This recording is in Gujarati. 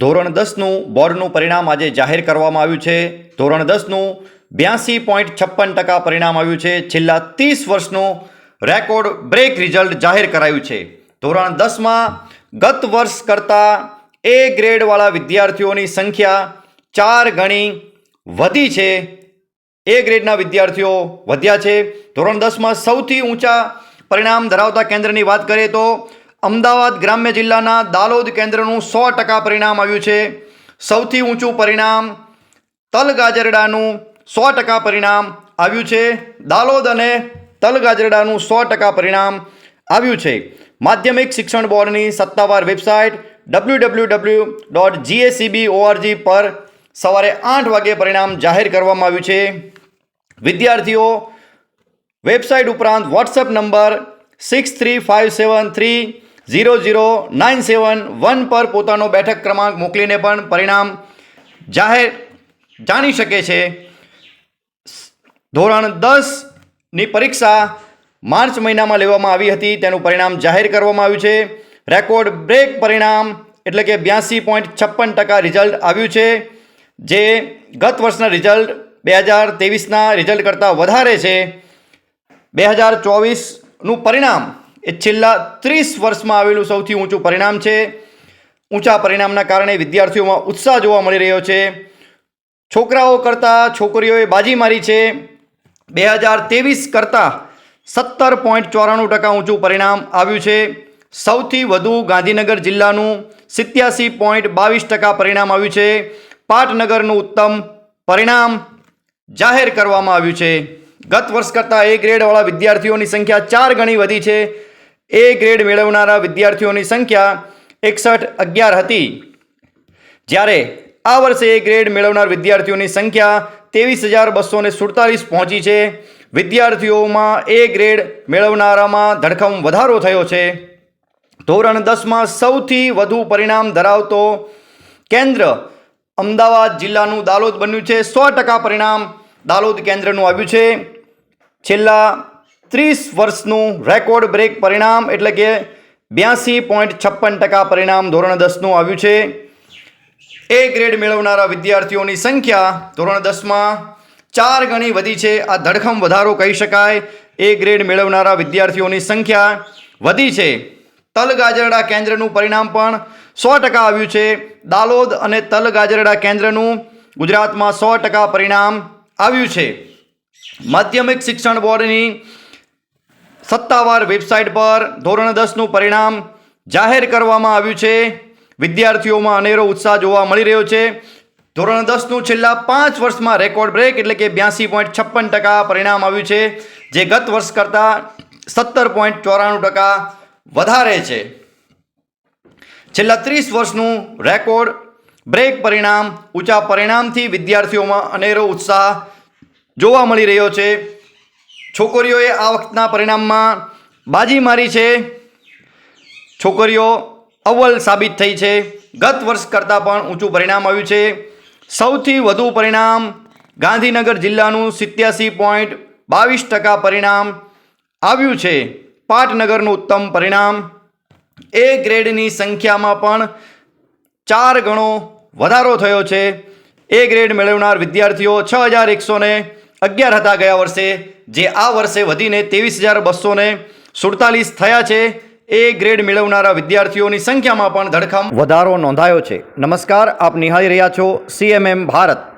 ધોરણ દસનું બોર્ડનું પરિણામ આજે જાહેર કરવામાં આવ્યું છે. ધોરણ દસનું બ્યાસી પોઈન્ટ છપ્પન ટકા પરિણામ આવ્યું છે. છેલ્લા ત્રીસ વર્ષનું રેકોર્ડ બ્રેક રિઝલ્ટ જાહેર કરાયું છે. ધોરણ દસમાં ગત વર્ષ કરતાં એ ગ્રેડવાળા વિદ્યાર્થીઓની સંખ્યા ચાર ગણી વધી છે. એ ગ્રેડના વિદ્યાર્થીઓ વધ્યા છે. ધોરણ દસમાં સૌથી ઊંચા પરિણામ ધરાવતા કેન્દ્રની વાત કરીએ તો અમદાવાદ ગ્રામ્ય જિલ્લાના દાલોદ કેન્દ્રનું સો ટકા પરિણામ આવ્યું છે. સૌથી ઊંચું પરિણામ તલગાજરડાનું સો ટકા પરિણામ આવ્યું છે. દાલોદ અને તલગાજરડાનું સો ટકા પરિણામ આવ્યું છે. માધ્યમિક શિક્ષણ બોર્ડની સત્તાવાર website W W W dot GSEB ORG પર સવારે આઠ વાગે પરિણામ જાહેર કરવામાં આવ્યું છે. વિદ્યાર્થીઓ, વેબસાઇટ ઉપરાંત WhatsApp number six three five seven three zero zero nine seven one પર પોતાનો બેઠક ક્રમાંક મોકલીને પણ પરિણામ જાહેર જાણી શકે છે. ધોરણ દસની પરીક્ષા માર્ચ મહિનામાં લેવામાં આવી હતી. તેનું પરિણામ જાહેર કરવામાં આવ્યું છે. રેકોર્ડ બ્રેક પરિણામ એટલે કે બ્યાસી પોઈન્ટ છપ્પન ટકા રિઝલ્ટ આવ્યું છે, જે ગત વર્ષના રિઝલ્ટ બે હજાર ત્રેવીસના રિઝલ્ટ કરતાં વધારે છે. બે હજાર ચોવીસનું પરિણામ એ છેલ્લા ત્રીસ વર્ષમાં આવેલું સૌથી ઊંચું પરિણામ છે. ઊંચા પરિણામના કારણે વિદ્યાર્થીઓમાં ઉત્સાહ જોવા મળી રહ્યો છે. છોકરાઓ કરતાં છોકરીઓએ બાજી મારી છે. બે હજાર ત્રેવીસ કરતાં સત્તર પોઈન્ટ ચોરાણું ટકા ઊંચું પરિણામ આવ્યું છે. સૌથી વધુ ગાંધીનગર જિલ્લાનું સિત્યાસી પોઈન્ટ બાવીસ ટકા પરિણામ આવ્યું છે. પાટનગરનું ઉત્તમ પરિણામ જાહેર કરવામાં આવ્યું છે. ગત વર્ષ કરતાં એ ગ્રેડવાળા વિદ્યાર્થીઓની સંખ્યા ચાર ગણી વધી છે. એ ગ્રેડ મેળવનારા વિદ્યાર્થીઓની સંખ્યા એકસઠ અગિયાર હતી. જ્યારે આ વર્ષે એ ગ્રેડ મેળવનાર વિદ્યાર્થીઓની સંખ્યા ત્રેવીસ હજાર બસો સુડતાલીસ પહોંચી છે. વિદ્યાર્થીઓમાં એ ગ્રેડ મેળવનારામાં ધડકમ વધારો થયો છે. ધોરણ દસમાં સૌથી વધુ પરિણામ ધરાવતો કેન્દ્ર અમદાવાદ જિલ્લાનું દાલોદ બન્યું છે. સો ટકા પરિણામ દાલોદ કેન્દ્રનું આવ્યું છે. છેલ્લા ત્રીસ વર્ષનું રેકોર્ડ બ્રેક પરિણામ એટલે કે બ્યાસી પોઈન્ટ છપ્પન ટકા પરિણામ ધોરણ દસનું આવ્યું છે. એ ગ્રેડ મેળવનારા વિદ્યાર્થીઓની સંખ્યા ધોરણ દસમાં ચાર ગણી વધી છે. આ ધડખમ વધારો કહી શકાય. એ ગ્રેડ મેળવનારા વિદ્યાર્થીઓની સંખ્યા વધી છે. તલગાજરડા કેન્દ્રનું પરિણામ પણ સો ટકા આવ્યું છે. દાલોદ અને તલગાજરડા કેન્દ્રનું ગુજરાતમાં સો ટકા પરિણામ આવ્યું છે. માધ્યમિક શિક્ષણ બોર્ડની સત્તાવાર વેબસાઇટ પર ધોરણ દસનું પરિણામ જાહેર કરવામાં આવ્યું છે. વિદ્યાર્થીઓમાં અનેરો ઉત્સાહ જોવા મળી રહ્યો છે. ધોરણ દસનું છેલ્લા પાંચ વર્ષમાં રેકોર્ડ બ્રેક એટલે કે બ્યાસી પોઈન્ટ છપ્પન ટકા પરિણામ આવ્યું છે, જે ગત વર્ષ કરતાં સત્તર પોઈન્ટ ચોરાણું ટકા વધારે છે. છેલ્લા ત્રીસ વર્ષનું રેકોર્ડ બ્રેક પરિણામ, ઊંચા પરિણામથી વિદ્યાર્થીઓમાં અનેરો ઉત્સાહ જોવા મળી રહ્યો છે. છોકરીઓએ આ વખતના પરિણામમાં બાજી મારી છે. છોકરીઓ અવ્વલ સાબિત થઈ છે. ગત વર્ષ કરતાં પણ ઊંચું પરિણામ આવ્યું છે. સૌથી વધુ પરિણામ ગાંધીનગર જિલ્લાનું સિત્યાસી પોઈન્ટ બાવીસ ટકા પરિણામ આવ્યું છે. પાટનગરનું ઉત્તમ પરિણામ. એ ગ્રેડની સંખ્યામાં પણ ચાર ગણો વધારો થયો છે. એ ગ્રેડ મેળવનાર વિદ્યાર્થીઓ છ હજાર એકસો ને અગિયાર હતા ગયા વર્ષે. જે આ વર્ષે વધીને ત્રેવીસ હજાર બસો ને સુડતાલીસ થયા છે. એ ગ્રેડ મેળવનારા વિદ્યાર્થીઓની સંખ્યામાં પણ ધડખમ વધારો નોંધાયો છે. નમસ્કાર, આપ નિહાળી રહ્યા છો સીએમએમ ભારત.